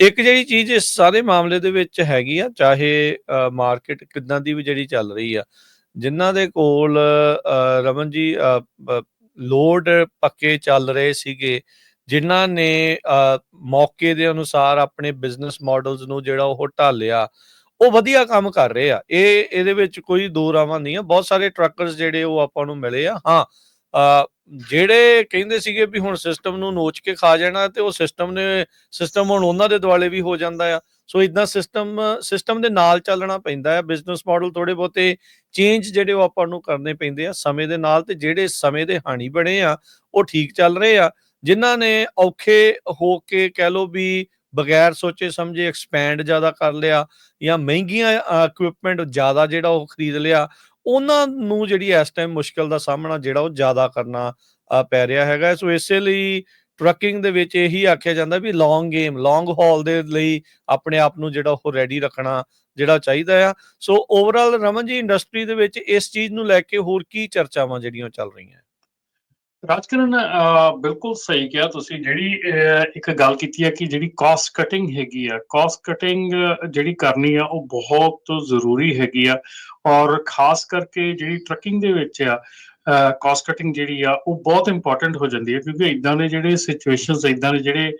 ਇੱਕ ਜਿਹੜੀ ਚੀਜ਼ ਇਸ ਸਾਰੇ ਮਾਮਲੇ ਦੇ ਵਿੱਚ ਹੈਗੀ ਆ ਚਾਹੇ ਮਾਰਕੀਟ ਕਿੱਦਾਂ ਦੀ ਵੀ ਜਿਹੜੀ ਚੱਲ ਰਹੀ ਆ ਜਿਨ੍ਹਾਂ ਦੇ ਕੋਲ ਰਮਨ ਜੀ ਲੋਡ ਪੱਕੇ ਚੱਲ ਰਹੇ ਸੀਗੇ ਜਿਨ੍ਹਾਂ ਨੇ ਅ, ਮੌਕੇ ਦੇ ਅਨੁਸਾਰ ਆਪਣੇ ਬਿਜ਼ਨਸ ਮਾਡਲਸ ਨੂੰ ਜਿਹੜਾ ਉਹ ਢਾਲਿਆ ਉਹ ਵਧੀਆ ਕੰਮ ਕਰ ਰਹੇ ਆ। ਇਹ ਇਹਦੇ ਵਿੱਚ ਕੋਈ ਦੋ ਰਾਵਾਂ ਨਹੀਂ ਆ। ਬਹੁਤ ਸਾਰੇ ਟਰੱਕਰਸ ਜਿਹੜੇ ਉਹ ਆਪਾਂ ਨੂੰ ਮਿਲੇ ਆ। ਹਾਂ ਜਿਹੜੇ ਕਹਿੰਦੇ ਸੀਗੇ ਵੀ ਹੁਣ ਸਿਸਟਮ ਨੂੰ ਨੋਚ ਕੇ ਖਾ ਜਾਣਾ ਤੇ ਉਹ ਸਿਸਟਮ ਨੇ ਸਿਸਟਮ ਹੁਣ ਉਹਨਾਂ ਦੇ ਦੁਆਲੇ ਵੀ ਹੋ ਜਾਂਦਾ ਆ। ਸੋ ਇਦਾਂ ਸਿਸਟਮ ਸਿਸਟਮ ਦੇ ਨਾਲ ਚੱਲਣਾ ਪੈਂਦਾ ਹੈ ਬਿਜ਼ਨਸ ਮਾਡਲ ਥੋੜੇ ਬਹੁਤੇ ਚੇਂਜ ਜਿਹੜੇ ਉਹ ਆਪਾਂ ਨੂੰ ਕਰਨੇ ਪੈਂਦੇ ਆ ਸਮੇਂ ਦੇ ਨਾਲ ਤੇ ਜਿਹੜੇ ਸਮੇਂ ਦੇ ਹਾਣੀ ਬਣੇ ਆ, ਉਹ ਠੀਕ ਚੱਲ ਰਹੇ ਆ। ਜਿਨ੍ਹਾਂ ਨੇ ਔਖੇ ਹੋ ਕੇ ਕਹਿ ਲੋ ਵੀ ਬਗੈਰ ਸੋਚੇ ਸਮਝੇ ਐਕਸਪੈਂਡ ਜ਼ਿਆਦਾ ਕਰ ਲਿਆ ਜਾਂ ਮਹਿੰਗੀਆਂ ਇਕਵਿਪਮੈਂਟ ਜ਼ਿਆਦਾ ਜਿਹੜਾ ਉਹ ਖਰੀਦ ਲਿਆ ਉਹਨਾਂ ਨੂੰ ਜਿਹੜੀ ਇਸ ਟਾਈਮ ਮੁਸ਼ਕਲ ਦਾ ਸਾਹਮਣਾ ਜਿਹੜਾ ਉਹ ਜ਼ਿਆਦਾ ਕਰਨਾ ਪੈ ਰਿਹਾ ਹੈਗਾ। ਸੋ ਇਸੇ ਲਈ ਟਰੱਕਿੰਗ ਦੇ ਵਿੱਚ ਇਹੀ ਆਖਿਆ ਜਾਂਦਾ ਵੀ ਲੌਂਗ ਗੇਮ ਲੌਂਗ ਹਾਲ ਦੇ ਲਈ ਆਪਣੇ ਆਪ ਨੂੰ ਜਿਹੜਾ ਉਹ ਰੈਡੀ ਰੱਖਣਾ ਜਿਹੜਾ ਚਾਹੀਦਾ ਆ। ਸੋ ਓਵਰਆਲ ਰਮਨ ਜੀ ਇੰਡਸਟਰੀ ਦੇ ਵਿੱਚ ਇਸ ਚੀਜ਼ ਨੂੰ ਲੈ ਕੇ ਹੋਰ ਕੀ ਚਰਚਾਵਾਂ ਜਿਹੜੀਆਂ ਚੱਲ ਰਹੀਆਂ? ਰਾਜਕਰਨ ਬਿਲਕੁਲ ਸਹੀ ਕਿਹਾ ਤੁਸੀਂ, ਜਿਹੜੀ ਇੱਕ ਗੱਲ ਕੀਤੀ ਹੈ ਕਿ ਜਿਹੜੀ ਕਾਸਟ ਕਟਿੰਗ ਹੈਗੀ ਆ ਕਾਸਟ ਕਟਿੰਗ ਜਿਹੜੀ ਕਰਨੀ ਆ, ਉਹ ਬਹੁਤ ਜ਼ਰੂਰੀ ਹੈਗੀ ਆ ਔਰ ਖਾਸ ਕਰਕੇ ਜਿਹੜੀ ਟਰੱਕਿੰਗ ਦੇ ਵਿੱਚ ਆ ਕਾਸਟ ਕਟਿੰਗ ਜਿਹੜੀ ਆ, ਉਹ ਬਹੁਤ ਇੰਪੋਰਟੈਂਟ ਹੋ ਜਾਂਦੀ ਹੈ ਕਿਉਂਕਿ ਇਦਾਂ ਦੇ ਜਿਹੜੇ ਸਿਚੁਏਸ਼ਨਸ ਇਦਾਂ ਦੇ ਜਿਹੜੇ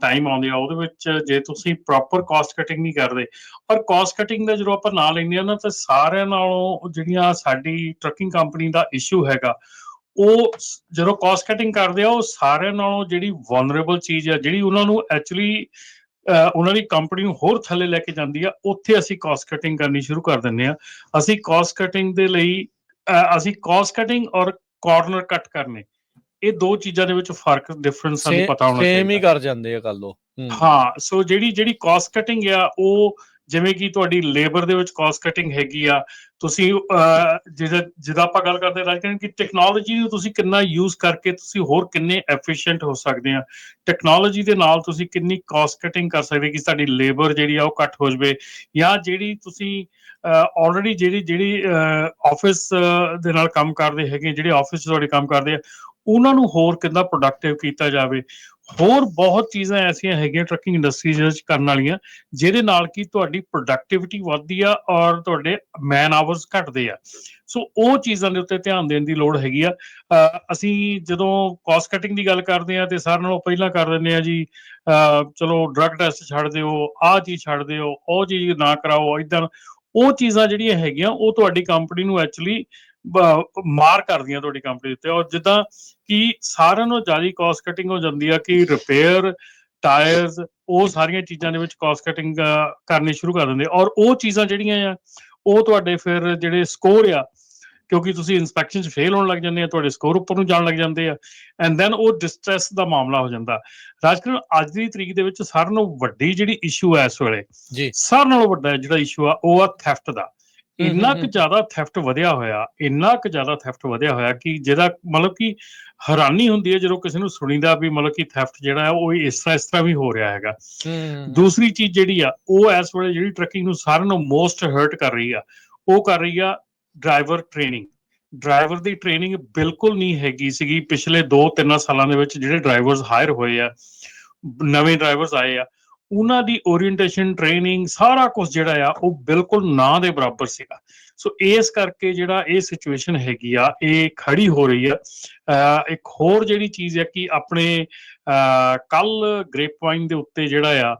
ਟਾਈਮ ਆਉਂਦੇ ਆ, ਉਹਦੇ ਵਿੱਚ ਜੇ ਤੁਸੀਂ ਪ੍ਰੋਪਰ ਕਾਸਟ ਕਟਿੰਗ ਨਹੀਂ ਕਰਦੇ, ਔਰ ਕਾਸਟ ਕਟਿੰਗ ਦਾ ਜਦੋਂ ਆਪਾਂ ਨਾਂ ਲੈਂਦੇ ਆ ਨਾ, ਤਾਂ ਸਾਰਿਆਂ ਨਾਲੋਂ ਜਿਹੜੀਆਂ ਸਾਡੀ ਟਰੱਕਿੰਗ ਕੰਪਨੀ ਦਾ ਇਸ਼ੂ ਹੈਗਾ ਉਹ ਜਦੋਂ ਕਾਸਟ ਕਟਿੰਗ ਕਰਦੇ ਆ ਉਹ ਸਾਰਿਆਂ ਨਾਲੋਂ ਜਿਹੜੀ ਵਨਰੇਬਲ ਚੀਜ਼ ਆ ਜਿਹੜੀ ਉਹਨਾਂ ਨੂੰ ਐਕਚੁਅਲੀ ਉਹਨਾਂ ਦੀ ਕੰਪਨੀ ਨੂੰ ਹੋਰ ਥੱਲੇ ਲੈ ਕੇ ਜਾਂਦੀ ਆ ਉੱਥੇ ਅਸੀਂ ਕਾਸਟ ਕਟਿੰਗ ਕਰਨੀ ਸ਼ੁਰੂ ਕਰ ਦਿੰਦੇ ਆ। ਅਸੀਂ ਕਾਸਟ ਕਟਿੰਗ ਦੇ ਲਈ ਅਸੀਂ ਕਾਸਟ ਕਟਿੰਗ ਔਰ ਕਾਰਨਰ ਕੱਟ ਕਰਨੇ। ਇਹ ਦੋ ਚੀਜ਼ਾਂ ਦੇ ਵਿੱਚ ਫ਼ਰਕ ਡਿਫਰੈਂਸ ਸਾਨੂੰ ਪਤਾ ਹੋਣਾ ਸੇਮ ਹੀ ਚਾਹੀਦਾ। ਕਰ ਜਾਂਦੇ ਆ ਕੱਲ ਉਹ। ਹਾਂ। ਸੋ ਜਿਹੜੀ ਜਿਹੜੀ ਕਾਸਟ ਕਟਿੰਗ ਆ ਉਹ ਜਿਵੇਂ ਕਿ ਤੁਹਾਡੀ ਲੇਬਰ ਦੇ ਵਿੱਚ ਕਾਸਟ ਕਟਿੰਗ ਹੈਗੀ ਆ ਤੁਸੀਂ ਅਹ, ਜਿਹਦਾ ਆਪਾਂ ਗੱਲ ਕਰਦੇ ਰਾਜਕਰਨ ਕਿ ਟੈਕਨੋਲੋਜੀ ਨੂੰ ਤੁਸੀਂ ਕਿੰਨਾ ਯੂਜ਼ ਕਰਕੇ ਤੁਸੀਂ ਹੋਰ ਕਿੰਨੇ ਐਫੀਸ਼ੀਐਂਟ ਹੋ ਸਕਦੇ ਆ। ਟੈਕਨੋਲੋਜੀ ਦੇ ਨਾਲ ਤੁਸੀਂ ਕਿੰਨੀ ਕਾਸਟ ਕਟਿੰਗ ਕਰ ਸਕਦੇ ਕਿ ਸਾਡੀ ਲੇਬਰ ਜਿਹੜੀ ਆ ਉਹ ਘੱਟ ਹੋ ਜਵੇ ਜਾਂ ਜਿਹੜੀ ਤੁਸੀਂ ਆਲਰੇਡੀ ਜਿਹੜੀ ਜਿਹੜੀ ਆਫਿਸ ਦੇ ਨਾਲ ਕੰਮ ਕਰਦੇ ਹੈਗੇ ਜਿਹੜੇ ਆਫਿਸ ਤੁਹਾਡੇ ਕੰਮ ਕਰਦੇ ਆ ਉਹਨਾਂ ਨੂੰ ਹੋਰ ਕਿੰਨਾ ਪ੍ਰੋਡਕਟਿਵ ਕੀਤਾ ਜਾਵੇ। ਹੋਰ ਬਹੁਤ ਚੀਜ਼ਾਂ ਐਸੀਆਂ ਹੈਗੀਆਂ ਟਰੱਕਿੰਗ ਇੰਡਸਟਰੀ ਵਿੱਚ ਕਰਨ ਵਾਲੀਆਂ, ਜਿਹਦੇ ਨਾਲ ਕਿ ਤੁਹਾਡੀ ਪ੍ਰੋਡਕਟਿਵਿਟੀ ਵੱਧਦੀ ਆ ਔਰ ਤੁਹਾਡੇ ਮੈਨ ਆਵਰਸ ਘਟਦੇ ਆ। ਸੋ ਉਹ ਚੀਜ਼ਾਂ ਦੇ ਉੱਤੇ ਧਿਆਨ ਦੇਣ ਦੀ ਲੋੜ ਹੈਗੀ ਆ। ਅਸੀਂ ਜਦੋਂ ਕਾਸਟ ਕਟਿੰਗ ਦੀ ਗੱਲ ਕਰਦੇ ਆ ਤੇ ਸਾਰਿਆਂ ਨਾਲੋਂ ਪਹਿਲਾਂ ਕਰ ਦਿੰਦੇ ਆ ਜੀ ਅਹ ਚਲੋ ਡਰੱਗ ਟੈਸਟ ਛੱਡ ਦਿਓ, ਆਹ ਚੀਜ਼ ਛੱਡ ਦਿਓ, ਉਹ ਚੀਜ਼ ਨਾ ਕਰਾਓ ਇਦਾਂ ਉਹ ਚੀਜ਼ਾਂ ਜਿਹੜੀਆਂ ਹੈਗੀਆਂ, ਉਹ ਤੁਹਾਡੀ ਕੰਪਨੀ ਨੂੰ ਐਕਚੁਅਲੀ ਮਾਰ ਕਰਦੀਆਂ ਤੁਹਾਡੀ ਕੰਪਨੀ ਉੱਤੇ। ਔਰ ਜਿੱਦਾਂ ਕਿ ਸਾਰਿਆਂ ਨਾਲੋਂ ਜ਼ਿਆਦਾ ਕਾਸਟ ਕਟਿੰਗ ਹੋ ਜਾਂਦੀ ਆ ਕਿ ਰਿਪੇਅਰ ਟਾਇਰਸ ਉਹ ਸਾਰੀਆਂ ਚੀਜ਼ਾਂ ਦੇ ਵਿੱਚ ਕਾਸਟ ਕਟਿੰਗ ਕਰਨੀ ਸ਼ੁਰੂ ਕਰ ਦਿੰਦੇ। ਔਰ ਉਹ ਚੀਜ਼ਾਂ ਜਿਹੜੀਆਂ ਆ ਉਹ ਤੁਹਾਡੇ ਫਿਰ ਜਿਹੜੇ ਸਕੋਰ ਆ ਕਿਉਂਕਿ ਤੁਸੀਂ ਇਨਸਪੈਕਸ਼ਨ 'ਚ ਫੇਲ ਹੋਣ ਲੱਗ ਜਾਂਦੇ ਆ ਤੁਹਾਡੇ ਸਕੋਰ ਉੱਪਰ ਨੂੰ ਜਾਣ ਲੱਗ ਜਾਂਦੇ ਆ ਐਂਡ ਦੈਨ ਉਹ ਡਿਸਟ੍ਰੈਸ ਦਾ ਮਾਮਲਾ ਹੋ ਜਾਂਦਾ। ਰਾਜਕਰਨ ਅੱਜ ਦੀ ਤਰੀਕ ਦੇ ਵਿੱਚ ਸਾਰਿਆਂ ਨਾਲੋਂ ਵੱਡੀ ਜਿਹੜੀ ਇਸ਼ੂ ਹੈ ਇਸ ਵੇਲੇ ਜੀ। ਸਾਰਿਆਂ ਨਾਲੋਂ ਵੱਡਾ ਜਿਹੜਾ ਇਸ਼ੂ ਆ ਉਹ ਆ ਥੈਫਟ ਦਾ। ਇੰਨਾ ਕੁ। ਜ਼ਿਆਦਾ ਥੈਫਟ ਵਧਿਆ ਹੋਇਆ ਇੰਨਾ ਕੁ ਜ਼ਿਆਦਾ ਥੈਫਟ ਵਧਿਆ ਹੋਇਆ ਕਿ ਜਿਹਦਾ ਮਤਲਬ ਕਿ ਹੈਰਾਨੀ ਹੁੰਦੀ ਹੈ ਜਦੋਂ ਕਿਸੇ ਨੂੰ ਸੁਣੀਦਾ ਵੀ ਮਤਲਬ ਕਿ ਥੈਫਟ ਜਿਹੜਾ ਹੈ ਉਹ ਇਸ ਤਰ੍ਹਾਂ ਇਸ ਤਰ੍ਹਾਂ ਵੀ ਹੋ ਰਿਹਾ ਹੈਗਾ। ਦੂਸਰੀ ਚੀਜ਼ ਜਿਹੜੀ ਆ ਉਹ ਇਸ ਵੇਲੇ ਜਿਹੜੀ ਟਰੱਕਿੰਗ ਨੂੰ ਸਾਰਿਆਂ ਨੂੰ ਮੋਸਟ ਹਰਟ ਕਰ ਰਹੀ ਆ ਉਹ ਕਰ ਰਹੀ ਆ ਡਰਾਈਵਰ ਟ੍ਰੇਨਿੰਗ ਡਰਾਈਵਰ ਦੀ ਟ੍ਰੇਨਿੰਗ ਬਿਲਕੁਲ ਨਹੀਂ ਹੈਗੀ ਸੀਗੀ ਪਿਛਲੇ 2-3 ਸਾਲਾਂ ਦੇ ਵਿੱਚ ਜਿਹੜੇ ਡਰਾਈਵਰਸ ਹਾਇਰ ਹੋਏ ਆ ਨਵੇਂ ਡਰਾਈਵਰਸ ਆਏ ਆ। ਉਹਨਾਂ ਦੀ ਓਰੀਐਂਟੇਸ਼ਨ ਟ੍ਰੇਨਿੰਗ ਸਾਰਾ ਕੁਝ ਜਿਹੜਾ ਆ, ਉਹ ਬਿਲਕੁਲ ਨਾ ਦੇ ਬਰਾਬਰ ਸੀਗਾ। ਸੋ ਇਸ ਕਰਕੇ ਜਿਹੜਾ ਇਹ ਸਿਚੁਏਸ਼ਨ ਹੈਗੀ ਆ, ਇਹ ਖੜੀ ਹੋ ਰਹੀ ਆ। ਇੱਕ ਹੋਰ ਜਿਹੜੀ ਚੀਜ਼ ਹੈ ਕਿ ਆਪਣੇ ਕੱਲ ਗ੍ਰੇਪ ਦੇ ਉੱਤੇ ਜਿਹੜਾ ਆ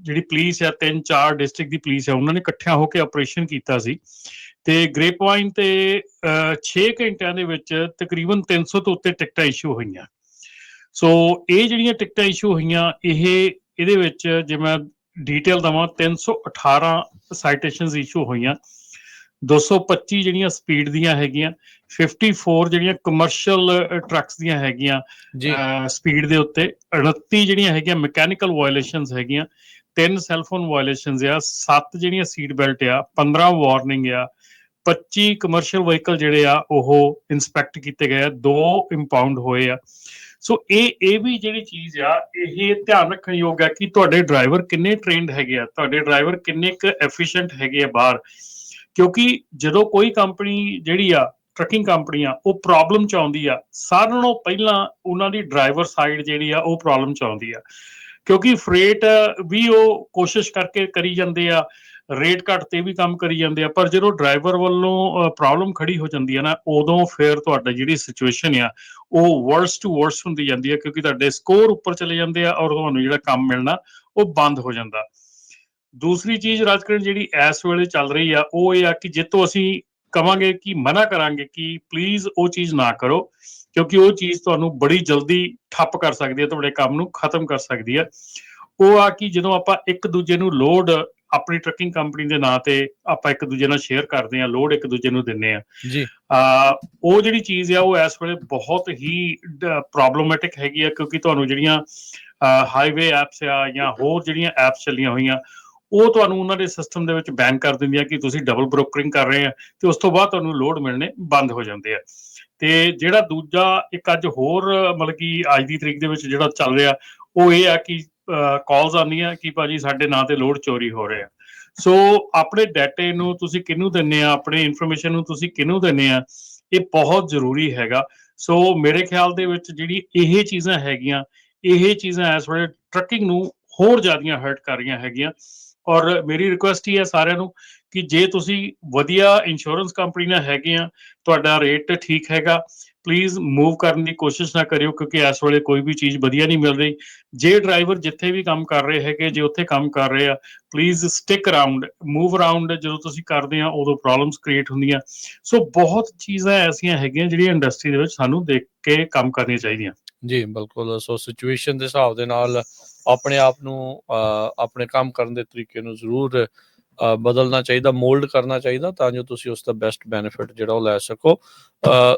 ਜਿਹੜੀ ਪੁਲਿਸ ਆ, ਤਿੰਨ ਚਾਰ ਡਿਸਟ੍ਰਿਕਟ ਦੀ ਪੁਲਿਸ ਆ, ਉਹਨਾਂ ਨੇ ਇਕੱਠਿਆਂ ਹੋ ਕੇ ਆਪਰੇਸ਼ਨ ਕੀਤਾ ਸੀ। ਤੇ ਗ੍ਰੇਪ ਵਾਈਨ ਤੇ 6 ਘੰਟਿਆਂ ਦੇ ਵਿੱਚ ਤਕਰੀਬਨ 300 ਤੋਂ ਉੱਤੇ ਟਿਕਟਾਂ ਇਸ਼ੂ ਹੋਈਆਂ। ਸੋ ਇਹ ਜਿਹੜੀਆਂ ਟਿਕਟਾਂ ਇਸ਼ੂ ਹੋਈਆਂ, ਇਹ ਇਹਦੇ ਵਿੱਚ ਜੇ ਮੈਂ ਡੀਟੇਲ ਦਵਾਂ 318 ਸਾਈਟੇਸ਼ਨਸ ਇਸ਼ੂ ਹੋਈਆਂ। 225 ਜਿਹੜੀਆਂ ਸਪੀਡ ਦੀਆਂ ਹੈਗੀਆਂ 54 ਜਿਹੜੀਆਂ ਕਮਰਸ਼ੀਅਲ ਟਰੱਕਸ ਦੀਆਂ ਹੈਗੀਆਂ ਸਪੀਡ ਦੇ ਉੱਤੇ 29 ਜਿਹੜੀਆਂ ਹੈਗੀਆਂ ਮੈਕੈਨੀਕਲ ਵਾਇਓਲੇਸ਼ਨਸ ਹੈਗੀਆਂ ਤਿੰਨ ਸੈਲਫੋਨ ਵਾਇਓਲੇਸ਼ਨਸ ਆ ਸੱਤ ਜਿਹੜੀਆਂ ਸੀਟ ਬੈਲਟ ਆ 15 ਵਾਰਨਿੰਗ ਆ 25 ਕਮਰਸ਼ੀਅਲ ਵਹੀਕਲ ਜਿਹੜੇ ਆ ਉਹ ਇਨਸਪੈਕਟ ਕੀਤੇ ਗਏ ਆ ਦੋ ਇੰਪਾਊਂਡ ਹੋਏ ਆ। ਸੋ ਇਹ ਇਹ ਵੀ ਜਿਹੜੀ ਚੀਜ਼ ਆ, ਇਹ ਧਿਆਨ ਰੱਖਣ ਯੋਗ ਹੈ ਕਿ ਤੁਹਾਡੇ ਡਰਾਈਵਰ ਕਿੰਨੇ ਟ੍ਰੇਨਡ ਹੈਗੇ ਆ, ਤੁਹਾਡੇ ਡਰਾਈਵਰ ਕਿੰਨੇ ਕੁ ਐਫੀਸ਼ੀਐਂਟ ਹੈਗੇ ਆ ਬਾਹਰ। ਕਿਉਂਕਿ ਜਦੋਂ ਕੋਈ ਕੰਪਨੀ ਜਿਹੜੀ ਆ ਟਰੱਕਿੰਗ ਕੰਪਨੀ ਆ, ਉਹ ਪ੍ਰੋਬਲਮ ਚ ਆਉਂਦੀ ਆ, ਸਾਰਿਆਂ ਨਾਲੋਂ ਪਹਿਲਾਂ ਉਹਨਾਂ ਦੀ ਡਰਾਈਵਰ ਸਾਈਡ ਜਿਹੜੀ ਆ, ਉਹ ਪ੍ਰੋਬਲਮ ਚ ਆਉਂਦੀ ਆ। ਕਿਉਂਕਿ ਫਰੇਟ ਵੀ ਉਹ ਕੋਸ਼ਿਸ਼ ਕਰਕੇ ਕਰੀ ਜਾਂਦੇ ਆ ਰੇਟ ਘੱਟ ਤੇ ਵੀ ਕੰਮ ਕਰੀ ਜਾਂਦੇ ਆ, ਪਰ ਜਦੋਂ ਡਰਾਈਵਰ ਵੱਲੋਂ ਪ੍ਰੋਬਲਮ ਖੜੀ ਹੋ ਜਾਂਦੀ ਹੈ ਨਾ, ਉਦੋਂ ਫਿਰ ਤੁਹਾਡਾ ਜਿਹੜੀ ਸਿਚੁਏਸ਼ਨ ਆ, ਉਹ ਵਰਸ ਟੂ ਵਰਸ ਹੁੰਦੀ ਜਾਂਦੀ ਹੈ ਕਿਉਂਕਿ ਤੁਹਾਡੇ ਸਕੋਰ ਉੱਪਰ ਚਲੇ ਜਾਂਦੇ ਆ ਔਰ ਤੁਹਾਨੂੰ ਜਿਹੜਾ ਕੰਮ ਮਿਲਣਾ, ਉਹ ਬੰਦ ਹੋ ਜਾਂਦਾ। ਦੂਸਰੀ ਚੀਜ਼ ਰਾਜਕਰਨ ਜਿਹੜੀ ਇਸ ਵੇਲੇ ਚੱਲ ਰਹੀ ਆ, ਉਹ ਇਹ ਆ ਕਿ ਜਿੱਤੋਂ ਅਸੀਂ ਕਵਾਂਗੇ ਕਿ ਮਨਾ ਕਰਾਂਗੇ ਕਿ ਪਲੀਜ਼ ਉਹ ਚੀਜ਼ ਨਾ ਕਰੋ, ਕਿਉਂਕਿ ਉਹ ਚੀਜ਼ ਤੁਹਾਨੂੰ ਬੜੀ ਜਲਦੀ ਠੱਪ ਕਰ ਸਕਦੀ ਹੈ ਤੁਹਾਡੇ ਕੰਮ ਨੂੰ ਖਤਮ ਕਰ ਸਕਦੀ ਹੈ ਉਹ ਆ ਕਿ ਜਦੋਂ ਆਪਾਂ ਇੱਕ ਦੂਜੇ ਨੂੰ ਲੋਡ ਆਪਣੀ ਟਰੱਕਿੰਗ ਕੰਪਨੀ ਦੇ ਨਾਂ ਤੇ ਆਪਾਂ ਇੱਕ ਦੂਜੇ ਨਾਲ ਸ਼ੇਅਰ ਕਰਦੇ ਆ ਲੋਡ ਇੱਕ ਦੂਜੇ ਨੂੰ ਦਿੰਨੇ ਆ ਜੀ। ਆ ਉਹ ਜਿਹੜੀ ਚੀਜ਼ ਆ ਉਹ ਇਸ ਵੇਲੇ ਬਹੁਤ ਹੀ ਪ੍ਰੋਬਲਮੈਟਿਕ ਹੈਗੀ ਆ ਕਿਉਂਕਿ ਤੁਹਾਨੂੰ ਜਿਹੜੀਆਂ ਹਾਈਵੇ ਐਪਸ ਆ ਜਾਂ ਹੋਰ ਜਿਹੜੀਆਂ ਐਪਸ ਚੱਲੀਆਂ ਹੋਈਆਂ ਉਹ ਤੁਹਾਨੂੰ ਉਹਨਾਂ ਦੇ ਸਿਸਟਮ ਦੇ ਵਿੱਚ ਬੈਨ ਕਰ ਦਿੰਦੀਆਂ ਕਿ ਤੁਸੀਂ ਡਬਲ ਬ੍ਰੋਕਰਿੰਗ ਕਰ ਰਹੇ ਆ ਤੇ ਉਸ ਤੋਂ ਬਾਅਦ ਤੁਹਾਨੂੰ ਲੋਡ ਮਿਲਣੇ ਬੰਦ ਹੋ ਜਾਂਦੇ ਆ। ਤੇ ਜਿਹੜਾ ਦੂਜਾ ਇੱਕ ਅੱਜ ਹੋਰ ਮਤਲਬ ਕਿ ਅੱਜ ਦੀ ਤਰੀਕ ਦੇ ਵਿੱਚ ਜਿਹੜਾ ਚੱਲ ਰਿਹਾ ਉਹ ਇਹ ਆ ਕਿ ਕਾਲਸ ਆਉਂਦੀਆਂ ਕਿ ਭਾਜੀ ਸਾਡੇ ਨਾਂ ਤੇ ਲੋਡ ਚੋਰੀ ਹੋ ਰਿਹਾ ਸੋ ਆਪਣੇ ਡਾਟੇ ਨੂੰ ਤੁਸੀਂ ਕਿਹਨੂੰ ਦਿੰਨੇ ਆ? ਆਪਣੇ ਇਨਫੋਰਮੇਸ਼ਨ ਨੂੰ ਤੁਸੀਂ ਕਿਹਨੂੰ ਦਿੰਨੇ ਆ? ਇਹ ਬਹੁਤ ਜ਼ਰੂਰੀ ਹੈਗਾ। ਸੋ ਮੇਰੇ ਖਿਆਲ ਦੇ ਵਿੱਚ ਜਿਹੜੀ ਇਹ ਚੀਜ਼ਾਂ ਹੈਗੀਆਂ, ਇਹ ਚੀਜ਼ਾਂ ਇਸ ਵੇਲੇ ਟਰੱਕਿੰਗ ਨੂੰ ਹੋਰ ਜ਼ਿਆਦੀਆਂ ਹਰਟ ਕਰ ਰਹੀਆਂ ਹੈਗੀਆਂ। ਔਰ ਮੇਰੀ ਰਿਕੁਐਸਟ ਹੀ ਹੈ ਸਾਰਿਆਂ ਨੂੰ ਕਿ ਜੇ ਤੁਸੀਂ ਵਧੀਆ ਇੰਸ਼ੋਰੈਂਸ ਕੰਪਨੀ ਨਾਲ ਹੈਗੇ ਆ, ਤੁਹਾਡਾ ਰੇਟ ਠੀਕ ਹੈਗਾ। ਪਲੀਜ਼ ਮੂਵ ਕਰਨ ਦੀ ਕੋਸ਼ਿਸ਼ ਨਾ ਕਰਿਓ, ਕਿਉਂਕਿ ਇਸ ਵੇਲੇ ਕੋਈ ਵੀ ਚੀਜ਼ ਵਧੀਆ ਨਹੀਂ ਮਿਲ ਰਹੀ। ਜੇ ਡਰਾਈਵਰ ਜਿੱਥੇ ਵੀ ਕੰਮ ਕਰ ਰਹੇ ਹੈਗੇ, ਜੇ ਉੱਥੇ ਕੰਮ ਕਰ ਰਹੇ ਆ please stick around move around ਜਦੋਂ ਤੁਸੀਂ ਕਰਦੇ ਆ, ਉਦੋਂ ਪ੍ਰੋਬਲਮਸ ਕ੍ਰੀਏਟ ਹੁੰਦੀਆਂ। ਸੋ ਬਹੁਤ ਚੀਜ਼ਾਂ ਐਸੀਆਂ ਹੈਗੀਆਂ ਜਿਹੜੀਆਂ ਇੰਡਸਟਰੀ ਦੇ ਵਿੱਚ ਸਾਨੂੰ ਦੇਖ ਕੇ ਕੰਮ ਕਰਨੀਆਂ ਚਾਹੀਦੀਆਂ। ਜੀ, ਬਿਲਕੁਲ। ਸੋ ਸਿਚੁਏਸ਼ਨ ਦੇ ਹਿਸਾਬ ਦੇ ਨਾਲ ਆਪਣੇ ਆਪ ਨੂੰ ਆਪਣੇ ਕੰਮ ਕਰਨ ਦੇ ਤਰੀਕੇ ਨੂੰ ਜ਼ਰੂਰ ਬਦਲਣਾ ਚਾਹੀਦਾ ਮੋਲਡ ਕਰਨਾ ਚਾਹੀਦਾ, ਤਾਂ ਜੋ ਤੁਸੀਂ ਉਸ ਦਾ ਬੈਸਟ ਬੈਨੀਫਿਟ ਜਿਹੜਾ ਉਹ ਲੈ ਸਕੋ।